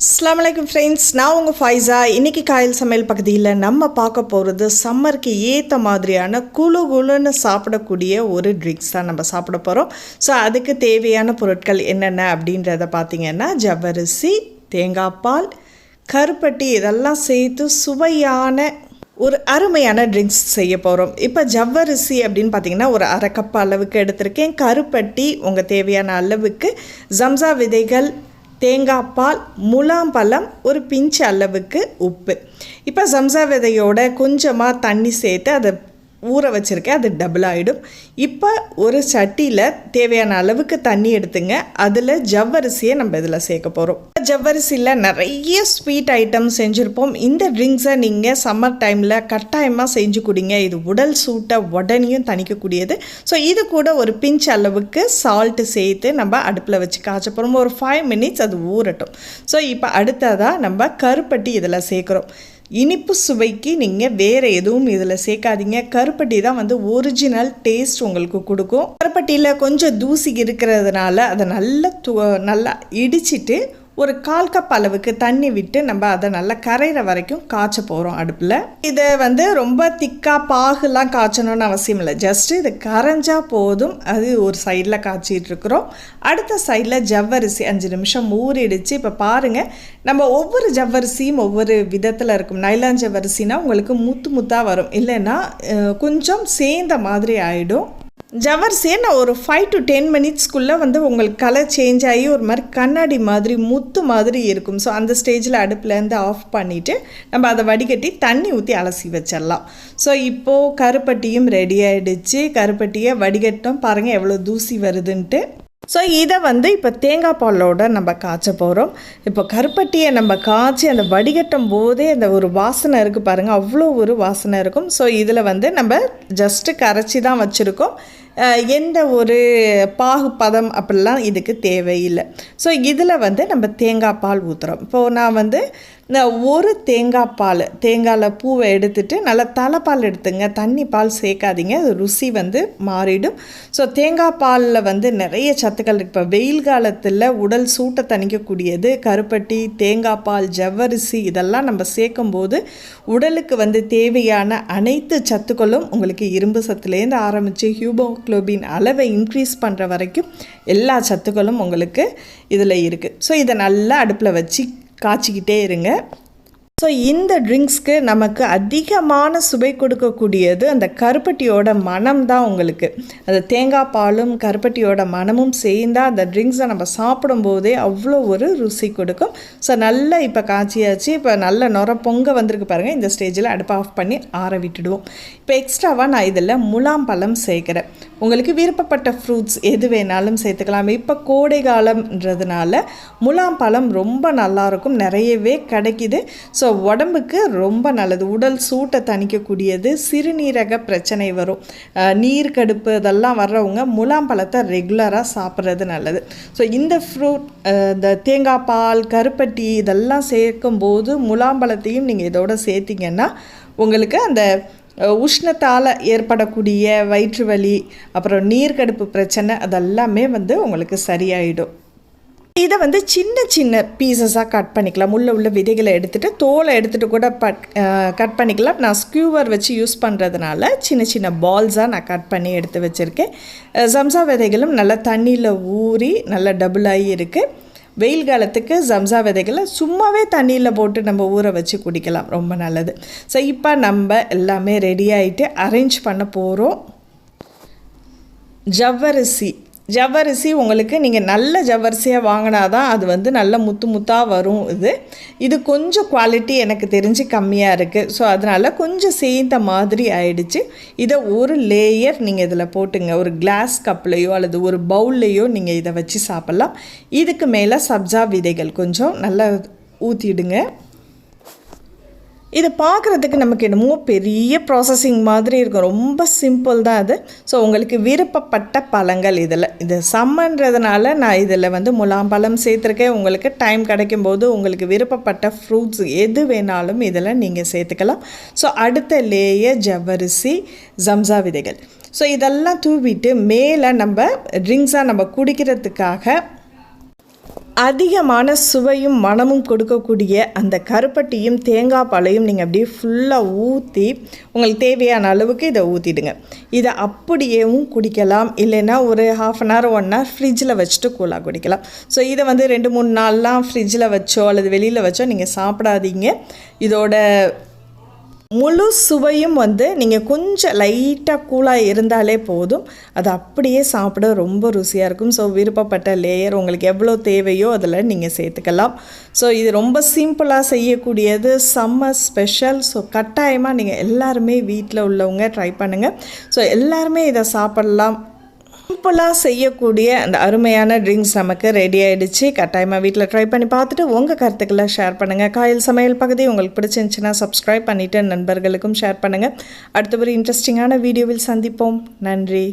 அஸ்லாம் ஃப்ரெண்ட்ஸ் நான் உங்கள் ஃபைஸா இன்றைக்கி காயல் சமையல் பகுதியில் நம்ம பார்க்க போகிறது சம்மருக்கு ஏற்ற மாதிரியான குழு குழுன்னு சாப்பிடக்கூடிய ஒரு ட்ரிங்க்ஸ் தான் நம்ம சாப்பிட போகிறோம் ஸோ அதுக்கு தேவையான பொருட்கள் என்னென்ன அப்படின்றத பார்த்திங்கன்னா ஜவ்வரிசி தேங்காய் பால் கருப்பட்டி இதெல்லாம் சேர்த்து சுவையான ஒரு அருமையான ட்ரிங்க்ஸ் செய்ய போகிறோம் இப்போ ஜவ்வரிசி அப்படின்னு பார்த்தீங்கன்னா ஒரு அரை கப் அளவுக்கு எடுத்திருக்கேன். கருப்பட்டி உங்கள் தேவையான அளவுக்கு ஜம்சா விதைகள் தேங்காய் பால் முலாம்பழம் ஒரு பிஞ்சு அளவுக்கு உப்பு. இப்போ சம்சா விதையோட கொஞ்சமாக தண்ணி சேர்த்து அதை ஊற வச்சுருக்கேன் அது டபுள் ஆகிடும் இப்போ ஒரு சட்டியில் தேவையான அளவுக்கு தண்ணி எடுத்துங்க. அதில் ஜவ்வரிசியை நம்ம இதில் சேர்க்க போகிறோம் ஜவ்வரிசியில் நிறைய ஸ்வீட் ஐட்டம் செஞ்சுருப்போம். இந்த ட்ரிங்க்ஸை நீங்கள் சம்மர் டைமில் கட்டாயமாக செஞ்சு குடிங்க. இது உடல் சூட்டை உடனேயும் தணிக்கக்கூடியது. ஸோ இது கூட ஒரு பிஞ்ச் அளவுக்கு சால்ட்டு சேர்த்து நம்ம அடுப்பில் வச்சு காய்ச்ச போகிறோம் ஒரு ஃபைவ் மினிட்ஸ் அது ஊறட்டும். ஸோ இப்போ அடுத்ததாக நம்ம கருப்பட்டி இதில் சேர்க்குறோம். இனிப்பு சுவைக்கு நீங்கள் வேறு எதுவும் இதில் சேர்க்காதீங்க. கருப்பட்டி தான் வந்து ஒரிஜினல் டேஸ்ட் உங்களுக்கு கொடுக்கும். கருப்பட்டியில் கொஞ்சம் தூசி இருக்கிறதுனால அதை நல்லா து நல்லா இடிச்சிட்டு ஒரு கால் கப் அளவுக்கு தண்ணி விட்டு நம்ம அதை நல்லா கரையிற வரைக்கும் காய்ச்ச போகிறோம் அடுப்பில். இதை வந்து ரொம்ப திக்காக பாகுலாம் காய்ச்சணும்னு அவசியம் இல்லை. ஜஸ்ட்டு இது கரைஞ்சால் போதும். அது ஒரு சைடில் காய்ச்சிட்டு இருக்கிறோம். அடுத்த சைடில் ஜவ்வரிசி அஞ்சு நிமிஷம் ஊறிடுச்சு. இப்போ பாருங்கள் நம்ம ஒவ்வொரு ஜவ்வரிசியும் ஒவ்வொரு விதத்தில் இருக்கும். நைலான் ஜவ்வரிசினா உங்களுக்கு முத்து முத்தாக வரும். இல்லைன்னா கொஞ்சம் சேர்ந்த மாதிரி ஆகிடும் ஜவர்ஸே நான் ஒரு ஃபைவ் டு டென் மினிட்ஸ்க்குள்ளே வந்து உங்களுக்கு கலர் சேஞ்ச் ஆகி ஒரு மாதிரி கண்ணாடி மாதிரி முத்து மாதிரி இருக்கும். ஸோ அந்த ஸ்டேஜில் அடுப்புலேருந்து ஆஃப் பண்ணிவிட்டு நம்ம அதை வடிகட்டி தண்ணி ஊற்றி அலசி வச்சிடலாம். ஸோ இப்போது கருப்பட்டியும் ரெடி ஆகிடுச்சு கருப்பட்டியை வடிகட்டும். பாருங்கள் எவ்வளோ தூசி வருதுன்ட்டு. ஸோ இதை வந்து இப்போ தேங்காய் பாலோட நம்ம காய்ச்ச போகிறோம் இப்போ கருப்பட்டியை நம்ம காய்ச்சி அந்த வடிகட்டும் போதே அந்த ஒரு வாசனை இருக்குது பாருங்கள் அவ்வளோ ஒரு வாசனை இருக்கும். ஸோ இதில் வந்து நம்ம ஜஸ்ட்டு கரைச்சி தான் வச்சுருக்கோம். எந்த ஒரு பாகு பதம் அப்படிலாம் இதுக்கு தேவையில்லை. ஸோ இதில் வந்து நம்ம தேங்காய் பால் ஊற்றுறோம் இப்போது நான் வந்து ஒரு தேங்காய் பால் தேங்காயில் பூவை எடுத்துட்டு நல்லா தலைப்பால் எடுத்துங்க. தண்ணி பால் சேர்க்காதீங்க. அது ருசி வந்து மாறிடும். ஸோ தேங்காய் பாலில் வந்து நிறைய சத்துக்கள் இருக்கு. இப்போ வெயில் காலத்தில் உடல் சூட்டை தணிக்கக்கூடியது கருப்பட்டி தேங்காய் பால் ஜவ்வரிசி இதெல்லாம் நம்ம சேர்க்கும்போது உடலுக்கு வந்து தேவையான அனைத்து சத்துக்களும் உங்களுக்கு இரும்பு சத்துலேருந்து ஆரம்பித்து ஹியூபோ ஹீமோக்ளோபின் அளவை இன்க்ரீஸ் பண்ணுற வரைக்கும் எல்லா சத்துக்களும் உங்களுக்கு இதில் இருக்குது ஸோ இதை நல்லா அடுப்பில் வச்சு காய்ச்சிக்கிட்டே இருங்க. ஸோ இந்த ட்ரிங்க்ஸ்க்கு நமக்கு அதிகமான சுவை கொடுக்கக்கூடியது அந்த கருப்பட்டியோட மனம் தான் உங்களுக்கு. அந்த தேங்காய் பாலும் கருப்பட்டியோட மனமும் சேர்ந்தால் அந்த ட்ரிங்க்ஸை நம்ம சாப்பிடும்போதே அவ்வளோ ஒரு ருசி கொடுக்கும். ஸோ நல்லா இப்போ காய்ச்சியாச்சு. இப்போ நல்ல நுர பொங்க வந்திருக்கு பாருங்கள் இந்த ஸ்டேஜில் அடுப்பு ஆஃப் பண்ணி ஆற விட்டுடுவோம். இப்போ எக்ஸ்ட்ராவாக நான் இதில் முலாம்பழம் சேர்க்குறேன். உங்களுக்கு விருப்பப்பட்ட ஃப்ரூட்ஸ் எது வேணாலும் சேர்த்துக்கலாம். இப்போ கோடை காலம்ன்றதுனால முலாம்பழம் ரொம்ப நல்லாயிருக்கும் நிறையவே கிடைக்கிது. ஸோ உடம்புக்கு ரொம்ப நல்லது. உடல் சூட்டை தணிக்கக்கூடியது சிறுநீரக பிரச்சனை வரும். நீர் கடுப்பு இதெல்லாம் வர்றவங்க முலாம்பழத்தை ரெகுலராக சாப்பிட்றது நல்லது. ஸோ இந்த ஃப்ரூட் இந்த தேங்காய் பால் கருப்பட்டி இதெல்லாம் சேர்க்கும்போது முலாம்பழத்தையும் நீங்கள் இதோட சேர்த்திங்கன்னா உங்களுக்கு அந்த உஷ்ணத்தால் ஏற்படக்கூடிய வயிற்று வலி அப்புறம் நீர்க்கடுப்பு பிரச்சனை அதெல்லாமே வந்து உங்களுக்கு சரியாயிடும். இதை வந்து சின்ன சின்ன பீசஸாக கட் பண்ணிக்கலாம். உள்ள உள்ள விதைகளை எடுத்துகிட்டு தோலை எடுத்துகிட்டு கூட பட் கட் பண்ணிக்கலாம். நான் ஸ்க்யூவர் வச்சு யூஸ் பண்ணுறதுனால சின்ன சின்ன பால்ஸாக நான் கட் பண்ணி எடுத்து வச்சுருக்கேன். சம்சா விதைகளும் நல்லா தண்ணியில் ஊறி நல்லா டபுள் ஆகி இருக்குது வெயில் காலத்துக்கு சம்சா விதைகளை சும்மாவே தண்ணியில் போட்டு நம்ம ஊற வச்சு குடிக்கலாம். ரொம்ப நல்லது. ஸோ இப்போ நம்ம எல்லாமே ரெடி ஆகிட்டு அரேஞ்ச் பண்ண போகிறோம் ஜவ்வரிசி. ஜவ்வரிசி உங்களுக்கு நீங்கள் நல்ல ஜவ்வரிசியாக வாங்கினா தான் அது வந்து நல்ல முத்து முத்தாக வரும் இது. இது கொஞ்சம் குவாலிட்டி எனக்கு தெரிஞ்சு கம்மியாக இருக்குது ஸோ அதனால் கொஞ்சம் சேர்ந்த மாதிரி ஆயிடுச்சு. இதை ஒரு லேயர் நீங்கள் இதில் போட்டுங்க. ஒரு கிளாஸ் கப்லேயோ அல்லது ஒரு பவுல்லையோ நீங்கள் இதை வச்சு சாப்பிட்லாம். இதுக்கு மேலே சப்ஜா விதைகள் கொஞ்சம் நல்லா ஊற்றிடுங்க இது பார்க்குறதுக்கு நமக்கு என்னமோ பெரிய ப்ராசஸிங் மாதிரி இருக்கும். ரொம்ப சிம்பிள் தான் அது. ஸோ உங்களுக்கு விருப்பப்பட்ட பழங்கள் இதில். இது சம்மன்றதுனால நான் இதில் வந்து முலாம்பழம் சேர்த்துருக்கேன். உங்களுக்கு டைம் கிடைக்கும்போது உங்களுக்கு விருப்பப்பட்ட ஃப்ரூட்ஸ் எது வேணாலும் இதில் நீங்கள் சேர்த்துக்கலாம். ஸோ அடுத்த லேயர் ஜவ்வரிசி ஜம்சா விதைகள். ஸோ இதெல்லாம் தூவிட்டு மேலே நம்ம ட்ரிங்க்ஸாக நம்ம குடிக்கிறதுக்காக அதிகமான சுவையும் மணமும் கொடுக்கக்கூடிய அந்த கருப்பட்டியும் தேங்காய் பாலையும் நீங்கள் அப்படியே ஃபுல்லாக ஊற்றி உங்களுக்கு தேவையான அளவுக்கு இதை ஊற்றிடுங்க இதை அப்படியேவும் குடிக்கலாம். இல்லைன்னா ஒரு half an hour one hour ஃப்ரிட்ஜில் வச்சுட்டு கூலாக குடிக்கலாம். ஸோ இதை வந்து ரெண்டு மூணு நாள்லாம் ஃப்ரிட்ஜில் வச்சோ அல்லது வெளியில் வச்சோ நீங்கள் சாப்பிடாதீங்க. இதோட முழு சுவையும் வந்து நீங்கள் கொஞ்சம் லைட்டாக கூலாக இருந்தாலே போதும். அது அப்படியே சாப்பிட ரொம்ப ருசியாக இருக்கும். ஸோ விருப்பப்பட்ட லேயர் உங்களுக்கு எவ்வளோ தேவையோ அதில் நீங்கள் சேர்த்துக்கலாம். ஸோ இது ரொம்ப சிம்பிளாக செய்யக்கூடியது. செம்ம ஸ்பெஷல் ஸோ கட்டாயமாக நீங்கள் எல்லாருமே வீட்டில் உள்ளவங்க ட்ரை பண்ணுங்கள் ஸோ எல்லாருமே இதை சாப்பிட்லாம். சிம்பிளாக செய்யக்கூடிய அந்த அருமையான ட்ரிங்க்ஸ் நமக்கு ரெடி ஆகிடுச்சு கட்டாயமாக வீட்டில் ட்ரை பண்ணி பார்த்துட்டு உங்கள் கருத்துக்களை ஷேர் பண்ணுங்கள் காயல் சமையல் பகுதி உங்களுக்கு பிடிச்சிருந்துச்சுன்னா சப்ஸ்கிரைப் பண்ணிவிட்டு நண்பர்களுக்கும் ஷேர் பண்ணுங்கள் அடுத்த ஒரு இன்ட்ரெஸ்டிங்கான வீடியோவில் சந்திப்போம். நன்றி.